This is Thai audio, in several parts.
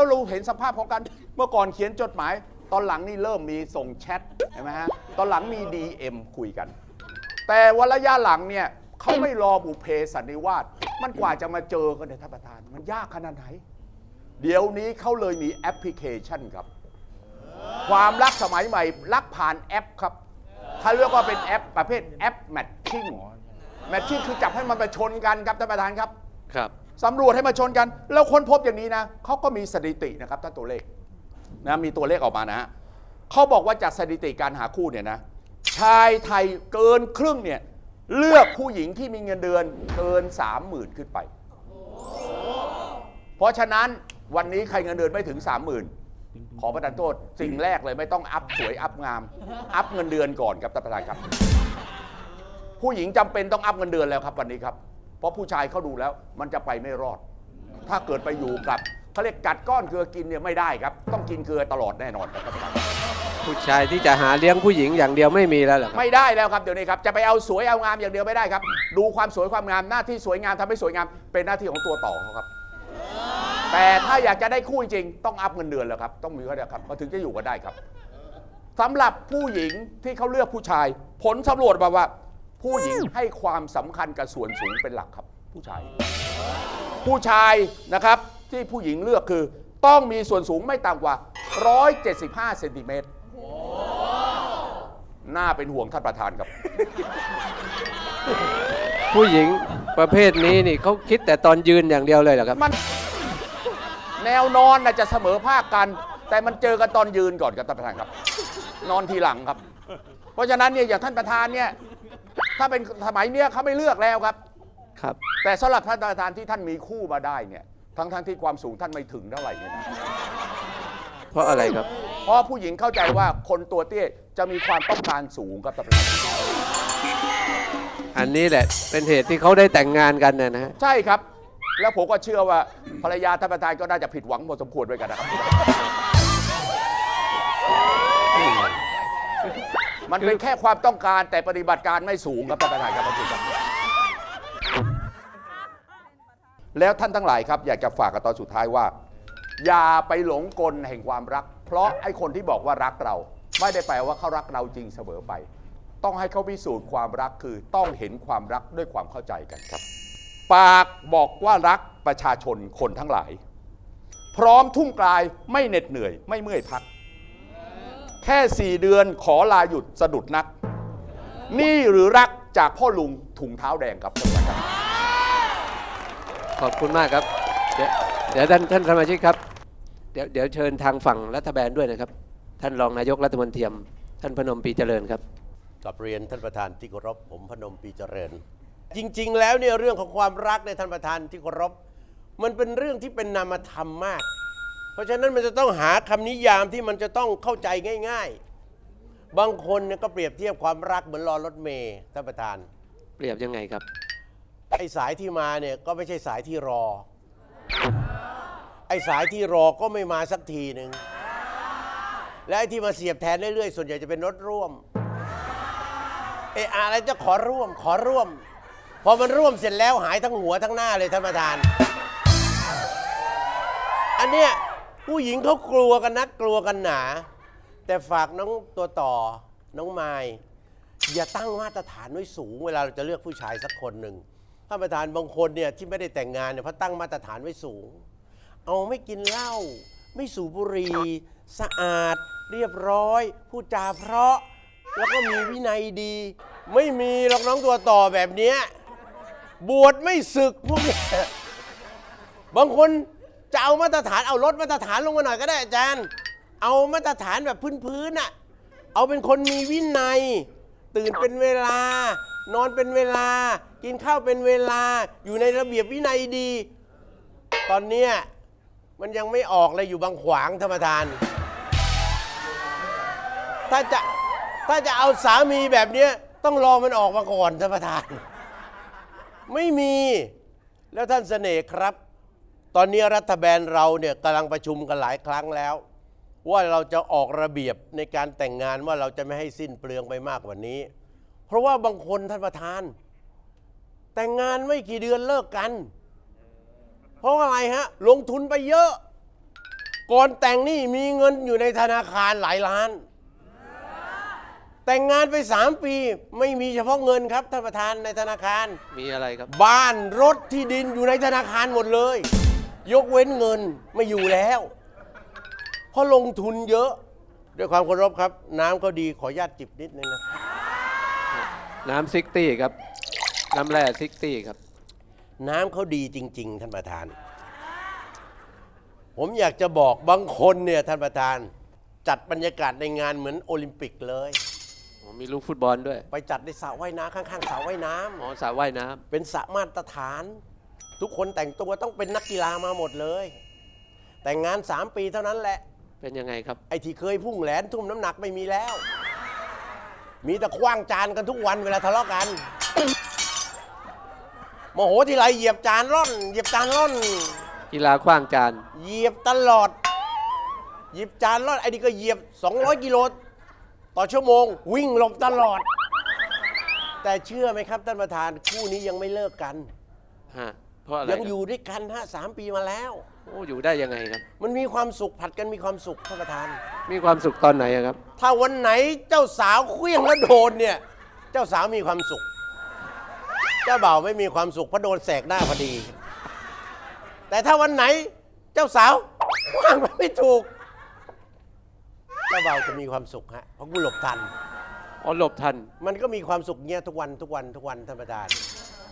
แล้วเราเห็นสภาพของการเมื่อก่อนเขียนจดหมาย ตอนหลังนี่เริ่มมีส่งแชทเห็นไหมฮะตอนหลังมี DM คุยกัน แต่วันระยะหลังเนี่ยเขาไม่รอบุเพสันนิวาสมันกว่าจะมาเจอกันเนี่ยท่านประธาน มันยากขนาดไหน เดี๋ยวนี้เขาเลยมีแอปพลิเคชันครับ ความรักสมัยใหม่ รักผ่านแอปครับเขาเรียกว่าเป็นแอปประเภทแอปแมทชิ่งแมทชิ่งคือจับให้มันมาชนกันครับท่านประธานครับครับ สำรวจให้มาชนกัน แล้วค้นพบอย่างนี้นะเขาก็มีสถิตินะครับท่านตัวเลขนะมีตัวเลขออกมานะฮะเขาบอกว่าจากสถิติการหาคู่เนี่ยนะชายไทยเกินครึ่งเนี่ยเลือกผู้หญิงที่มีเงินเดือนเกิน30,000ขึ้นไป เพราะฉะนั้นวันนี้ใครเงินเดือนไม่ถึง30,000ขอประทานโทษสิ่งแรกเลยไม่ต้องอัพสวยอัพงาม อัพเงินเดือนก่อนครับท่านประธานครับ ผู้หญิงจำเป็นต้องอัพเงินเดือนแล้วครับวันนี้ครับ เพราะผู้ชายเขาดูแล้วมันจะไปไม่รอด ถ้าเกิดไปอยู่กับเขาเรียกกัดก้อนเกลือกินเนี่ยไม่ได้ครับ ต้องกินเกลือตลอดแน่นอนครับท่านประธานผู้ชายที่จะหาเลี้ยงผู้หญิงอย่างเดียวไม่มีแล้วเหรอครับไม่ได้แล้วครับเดี๋ยวนี้ครับจะไปเอาสวยเอางามอย่างเดียวไม่ได้ครับ ดูความสวยความงามหน้าที่สวยงามทำให้สวยงามเป็นหน้าที่ของตัวต่อเขาครับ แต่ถ้าอยากจะได้คู่จริงๆต้องอัพเงินเดือนแล้วครับ ต้องมีก็ได้ครับมาถึงจะอยู่กันได้ครับสำหรับผู้หญิงที่เขาเลือกผู้ชาย ผลสำรวจมาว่า ผู้หญิงให้ความสำคัญกับส่วนสูงเป็นหลักครับ ผู้ชาย ผู้ชายนะครับที่ผู้หญิงเลือกคือ ต้องมีส่วนสูงไม่ต่ำกว่า 175เซนติเมตรน่าเป็นห่วงท่านประธานครับ ผู้หญิงประเภทนี้นี่เขาคิดแต่ตอนยืนอย่างเดียวเลยเหรอครับ มันแนวนอนน่ะจะเสมอภาคกัน แต่มันเจอกันตอนยืนก่อนครับท่านประธานครับ นอนทีหลังครับ เพราะฉะนั้นเนี่ยอย่างท่านประธานเนี่ย ถ้าเป็นสมัยเนี้ยเขาไม่เลือกแล้วครับ ครับ แต่สำหรับท่านประธานที่ท่านมีคู่มาได้เนี่ย ทั้งทั้งๆที่ความสูงท่านไม่ถึงเท่าไหร่เนี่ยนะเพราะอะไรครับ เพราะผู้หญิงเข้าใจว่าคนตัวเตี้ยจะมีความต้องการสูงครับท่านประธานอันนี้แหละเป็นเหตุที่เขาได้แต่งงานกันนะนะฮะใช่ครับ แล้วผมก็เชื่อว่าภรรยาท่านประธานก็น่าจะผิดหวังพอสมควรด้วยกันนะครับ มันเป็นแค่ความต้องการแต่ปฏิบัติการไม่สูงครับท่านประธานครับท่านผู้ชมแล้วท่านทั้งหลายครับ อยากจะฝากกับตอนสุดท้ายว่า อย่าไปหลงกลแห่งความรัก เพราะไอ้คนที่บอกว่ารักเรา ไม่ได้แปลว่าเขารักเราจริงเสมอไป ต้องให้เขาพิสูจน์ความรักคือต้องเห็นความรักด้วยความเข้าใจกันครับ ปากบอกว่ารักประชาชนคนทั้งหลาย พร้อมทุ่มกลายไม่เหน็ดเหนื่อย ไม่เมื่อยพักแค่สี่เดือนขอลาหยุดสะดุดนัก นี่หรือรักจากพ่อลุงถุงเท้าแดงครับท่านผู้ชมครับขอบคุณมากครับ เดี๋ยวเดี๋ยวท่านท่านสมาชิกครับ เดี๋ยวเดี๋ยวเชิญทางฝั่งรัฐบาลด้วยนะครับ ท่านรองนายกรัฐมนตรีท่านพนมปรีเจริญครับกับเรียนท่านประธานที่เคารพผมพนมปีเจริญ จริง ๆ แล้วเนี่ยเรื่องของความรักในยท่านประธานที่เคารพมันเป็นเรื่องที่เป็นนามธรรมมาก เพราะฉะนั้นมันจะต้องหาคำนิยามที่มันจะต้องเข้าใจง่าย ๆ บางคนเนี่ยก็เปรียบเทียบความรักเหมือนรอรถเมย์ท่านประธาน เปรียบยังไงครับ ไอ้สายที่มาเนี่ยก็ไม่ใช่สายที่รอ ไอ้สายที่รอก็ไม่มาสักทีหนึ่ง และไอ้ที่มาเสียบแทนเรื่อยๆ ส่วนใหญ่จะเป็นรถร่วม เอะอะไรจะขอร่วม ขอร่วม พอมันร่วมเสร็จแล้วหายทั้งหัวทั้งหน้าเลยท่านประธาน อันเนี้ย ผู้หญิงเขากลัวกันนักกลัวกันหนา แต่ฝากน้องตัวต่อน้องไม้อย่าตั้งมาตรฐานไว้สูง เวลาเราจะเลือกผู้ชายสักคนหนึ่งท่านประธานบางคนเนี่ยที่ไม่ได้แต่งงานเนี่ยเพราะตั้งมาตรฐานไว้สูง เอาไม่กินเหล้าไม่สูบบุหรี่สะอาด เรียบร้อยพูดจาเพราะ แล้วก็มีวินัยดี ไม่มีหรอกน้องตัวต่อแบบเนี้ยบวชไม่ศึกพวกเนี้ยบางคน จะเอามาตรฐานเอาลดมาตรฐานลงมาหน่อยก็ได้อาจารย์ เอามาตรฐานแบบพื้นๆน่ะเอาเป็นคนมีวินัย ตื่นเป็นเวลา นอนเป็นเวลา กินข้าวเป็นเวลา อยู่ในระเบียบวินัยดี ตอนเนี้ยมันยังไม่ออกเลยอยู่บางขวางธรรมทาน ถ้าจะถ้าจะเอาสามีแบบเนี้ยต้องรอมันออกมาก่อนท่านประธาน ไม่มีแล้วท่านเสน่ห์ครับ ตอนนี้รัฐบาลเราเนี่ยกำลังประชุมกันหลายครั้งแล้ว ว่าเราจะออกระเบียบในการแต่งงานว่าเราจะไม่ให้สิ้นเปลืองไปมากกว่านี้ เพราะว่าบางคนท่านประธาน แต่งงานไม่กี่เดือนเลิกกัน เพราะอะไรฮะ ลงทุนไปเยอะ ก่อนแต่งนี่มีเงินอยู่ในธนาคารหลายล้าน แต่งงานไปสามปีไม่มีเฉพาะเงินครับท่านประธานในธนาคาร มีอะไรครับ บ้านรถที่ดินอยู่ในธนาคารหมดเลย ยกเว้นเงินไม่อยู่แล้ว เพราะลงทุนเยอะ ด้วยความเคารพครับ น้ำก็ดีขออนุญาตจิบนิดนึงนะ น้ำซิกตี้ครับ น้ำแร่ซิกตี้ครับ น้ำเขาดีจริง ๆ ท่านประธาน ผมอยากจะบอกบางคนเนี่ยท่านประธาน จัดบรรยากาศในงานเหมือนโอลิมปิกเลยมีลูกฟุตบอลด้วยไปจัดในสระว่ายน้ำข้างๆสระว่ายน้ำ อ๋อสระว่ายน้ำ เป็นสระมาตรฐาน ทุกคนแต่งตัวต้องเป็นนักกีฬามาหมดเลย แต่งงาน 3 ปีเท่านั้นแหละ เป็นยังไงครับ ไอ้ที่เคยพุ่งแหลนทุ่มน้ำหนักไม่มีแล้ว มีแต่คว้างจานกันทุกวันเวลาทะเลาะกัน โมโหทีไรเหยียบจานร่อน เหยียบจานร่อน กีฬาขว้างจาน เหยียบตลอดเหยียบจานร่อนไอ้นี่ก็เหยียบ 200 กิโลต่อชั่วโมง วิ่งหลบตลอด แต่เชื่อไหมครับท่านประธานคู่นี้ยังไม่เลิกกัน ฮะ เพราะอะไรยังครับอยู่ด้วยกันฮะสามปีมาแล้ว โอ้อยู่ได้ยังไงครับ มันมีความสุขผัดกันมีความสุขท่านประธาน มีความสุขตอนไหนอะครับ ถ้าวันไหนเจ้าสาวเคลี้ยงแล้วโดนเนี่ย เจ้าสาวมีความสุข เจ้าบ่าวไม่มีความสุขเพราะโดนแสกหน้าพอดี แต่ถ้าวันไหนเจ้าสาวว่างไปไม่ถูก เจ้าบ่าวจะมีความสุขฮะเพราะกูหลบทัน อ๋อหลบทัน มันก็มีความสุขเงี้ยทุกวันทุกวันทุกวันท่านประธาน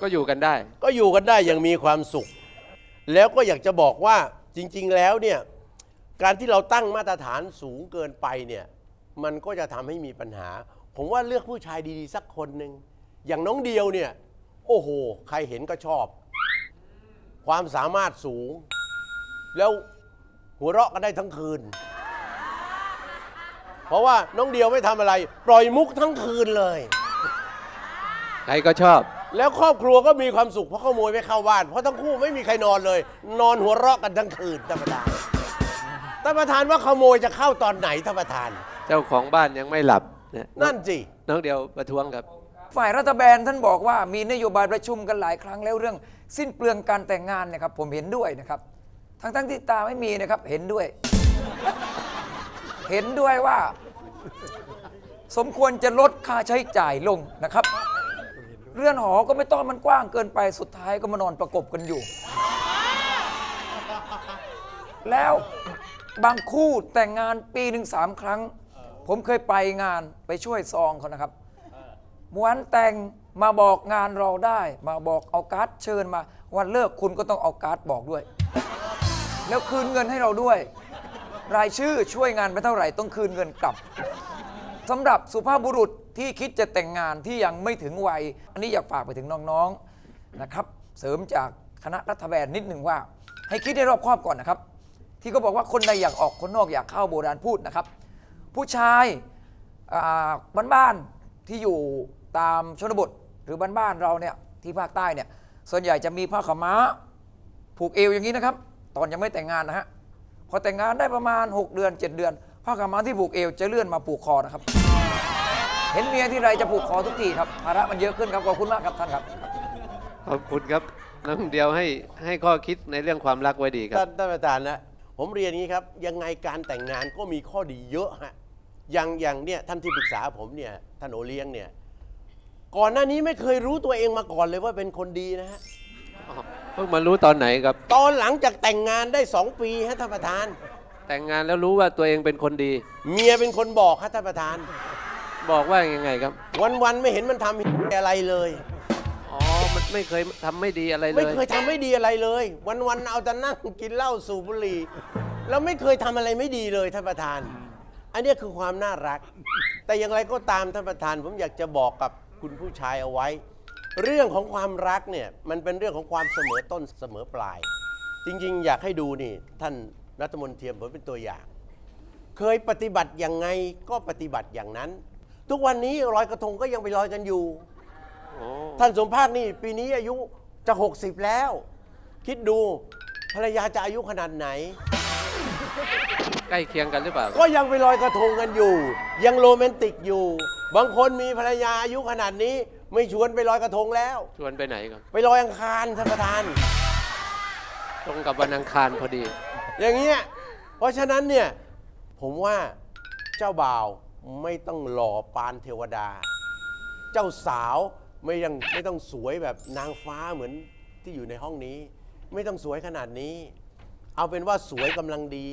ก็อยู่กันได้ ก็อยู่กันได้อย่างมีความสุข แล้วก็อยากจะบอกว่าจริง ๆ แล้วเนี่ยการที่เราตั้งมาตรฐานสูงเกินไปเนี่ยมันก็จะทำให้มีปัญหา ผมว่าเลือกผู้ชายดีๆ สักคนหนึ่งอย่างน้องเดียวเนี่ย โอ้โห ใครเห็นก็ชอบ ความสามารถสูง แล้วหัวเราะกันได้ทั้งคืน เพราะว่าน้องเดียวไม่ทำอะไร ปล่อยมุกทั้งคืนเลย ใครก็ชอบ แล้วครอบครัวก็มีความสุขเพราะขโมยไม่เข้าบ้าน เพราะทั้งคู่ไม่มีใครนอนเลย นอนหัวเราะกันทั้งคืนท่านประธานท่านประธานว่าขโมยจะเข้าตอนไหนท่านประธาน เจ้าของบ้านยังไม่หลับเยนั่นสิน้องเดียวประท้วงครับ ฝ่ายรัฐบาลท่านบอกว่ามีนโยบายประชุมกันหลายครั้งแล้วเรื่อง สิ้นเปลืองการแต่งงานเนะครับผมเห็นด้วยนะครับ ทั้งทั้งๆที่ตาไม่มีนะครับเห็นด้วย เห็นด้วยว่า สมควรจะลดค่าใช้จ่ายลงนะครับ เรือนหอก็ไม่ต้องมันกว้างเกินไปสุดท้ายก็มานอนประกบกันอยู่ แล้วบางคู่แต่งงานปีหนึ่งสามครั้ง ผมเคยไปงานไปช่วยซองเขานะครับวันแต่งมาบอกงานเราได้ มาบอกเอาการ์ดเชิญมา วันเลิกคุณก็ต้องเอาการ์ดบอกด้วย แล้วคืนเงินให้เราด้วย รายชื่อช่วยงานไปเท่าไหร่ต้องคืนเงินกลับ สำหรับสุภาพบุรุษที่คิดจะแต่งงานที่ยังไม่ถึงวัย อันนี้อยากฝากไปถึงน้องๆนะครับเสริมจากคณะรัฐบาลนิดหนึ่งว่า ให้คิดให้รอบคอบก่อนนะครับ ที่เขาบอกว่าคนใดอยากออกคนนอกอยากเข้าโบราณพูดนะครับ ผู้ชายบ้านๆที่อยู่ตามชนบทหรือบ้านๆเราเนี่ยที่ภาคใต้เนี่ยส่วนใหญ่จะมีผ้าขาวม้า ผูกเอวอย่างนี้นะครับ ตอนยังไม่แต่งงานนะฮะพอแต่งงานได้ประมาณ 6 เดือน 7 เดือน ผ้าขาวม้าที่ผูกเอวจะเลื่อนมาผูกคอนะครับ เห็นเมียที่ไรจะผูกคอทุกทีครับภาระมันเยอะขึ้นครับขอบคุณมากครับท่านครับ ขอบคุณครับน้องเดียวให้ให้ข้อคิดในเรื่องความรักไว้ดีครัท่าบนท่านประธานนะผมเรียนอย่างนี้ครับ ยังไงการแต่งงานก็มีข้อดีเยอะฮะอย่างอย่างเนี่ยท่านที่ปรึกษาผมเนี่ยท่านโอเลี้ยงเนี่ยก่อนหน้านี้ไม่เคยรู้ตัวเองมาก่อนเลยว่าเป็นคนดีนะฮะ เพิ่งมารู้ตอนไหนครับ ตอนหลังจากแต่งงานได้สองปีฮะท่านประธาน แต่งงานแล้วรู้ว่าตัวเองเป็นคนดี เมียเป็นคนบอกฮะท่านประธาน บอกว่ายังไงครับ วันๆไม่เห็นมันทำอะไรเลย อ๋อ มันไม่เคยทำไม่ดีอะไรเลไม่ย เคยทำไม่ดีอะไรเลย วันๆเอาแต่นั่งกินเหล้าสูบบุหรี่แล้วไม่เคยทำอะไรไม่ดีเลยท่านประธาน อันเนี้ยคือความน่ารัก แต่อย่างไรก็ตามท่านประธาน ผมอยากจะบอกกับคุณผู้ชายเอาไว้ เรื่องของความรักเนี่ยมันเป็นเรื่องของความเสมอต้นเสมอปลาย จริงๆ อยากให้ดูนี่ท่าน รัฐมนตรีผมเป็นตัวอย่าง เคยปฏิบัติอย่างไงก็ปฏิบัติอย่างนั้น ทุกวันนี้ลอยกระทงก็ยังไปลอยกันอยู่โอ้ท่านสมภาคนี่ปีนี้อายุจะ 60 แล้ว คิดดูภรรยาจะอายุขนาดไหน ใกล้เคียงกันหรือเปล่า ก็ยังไปลอยกระทงกันอยู่ ยังโรแมนติกอยู่ บางคนมีภรรยาอายุขนาดนี้ ไม่ชวนไปลอยกระทงแล้ว ชวนไปไหนครับ ไปลอยอังคารท่านประธาน ตรงกับวันอังคารพอดี อย่างเงี้ยเพราะฉะนั้นเนี่ยผมว่าเจ้าบ่าวไม่ต้องหล่อปานเทวดา เจ้าสาวไม่ยังไม่ต้องสวยแบบนางฟ้าเหมือนที่อยู่ในห้องนี้ ไม่ต้องสวยขนาดนี้ เอาเป็นว่าสวยกำลังดี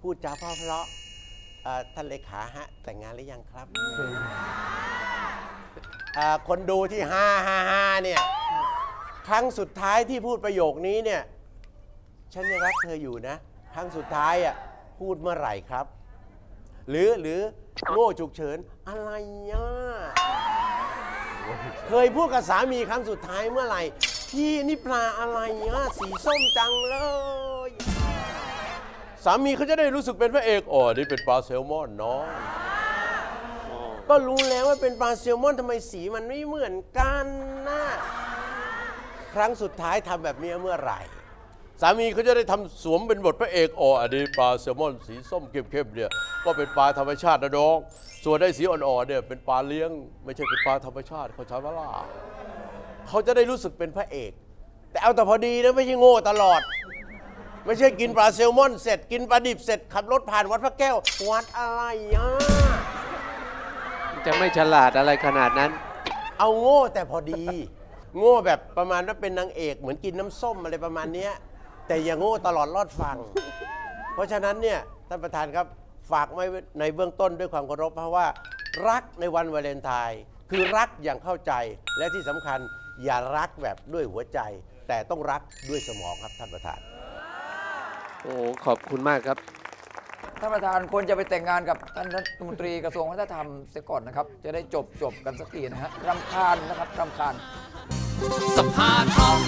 พูดจาเพราะเพราะๆเอ่อท่านเลขาฮะ แต่งงานหรือยังครับเอ่อคนดูที่ห้าห้าห้าเนี่ย ครั้งสุดท้ายที่พูดประโยคนี้เนี่ย ฉันยังรักเธออยู่นะ ครั้งสุดท้ายอะพูดเมื่อไหร่ครับ หรือหรือโง่ฉุกเฉินอะไรอะเคยพูดกับสามีครั้งสุดท้ายเมื่อไหร่ พี่นี่ปลาอะไรอะสีส้มจังเลย สามีเขาจะได้รู้สึกเป็นพระเอกอ๋อนี่เป็นปลาแซลมอนเนาะก็รู้แล้วว่าเป็นปลาแซลมอนทำไมสีมันไม่เหมือนกันนะครั้งสุดท้ายทำแบบนี้เมื่อไหร่ สามีเขาจะได้ทำสวมเป็นบทพระเอกอ๋ออันนี้ปลาแซลมอนสีส้มเข้มๆเนี่ยก็เป็นปลาธรรมชาตินะน้อง ส่วนได้สีอ่อนๆเนี่ยเป็นปลาเลี้ยง ไม่ใช่เป็นปลาธรรมชาติเขาใช้ว่าล่ะเขาจะได้รู้สึกเป็นพระเอก แต่เอาแต่พอดีนะไม่ใช่โง่ตลอด ไม่ใช่กินปลาแซลมอนเสร็จกินปลาดิบเสร็จขับรถผ่านวัดพระแก้ว วัดอะไรอะจะไม่ฉลาดอะไรขนาดนั้น เอาโง่แต่พอดี โง่แบบประมาณว่าเป็นนางเอกเหมือนกินน้ำส้มอะไรประมาณเนี้ย แต่อย่าโง่ตลอดรอดฟัง เพราะฉะนั้นเนี่ยท่านประธานครับฝากไว้ในเบื้องต้นด้วยความเคารพเพราะว่า รักในวันวาเลนไทน์คือรักอย่างเข้าใจและที่สำคัญอย่ารักแบบด้วยหัวใจ แต่ต้องรักด้วยสมองครับท่านประธาน โอ้ขอบคุณมากครับ ท่านประธานควรจะไปแต่งงานกับท่านรัฐมนตรีกระทรวงวัฒนธรรมเสียก่อนนะครับ จะได้จบจบกันสักทีนะฮะรำคาญนะครับรำคาญ สภาทอง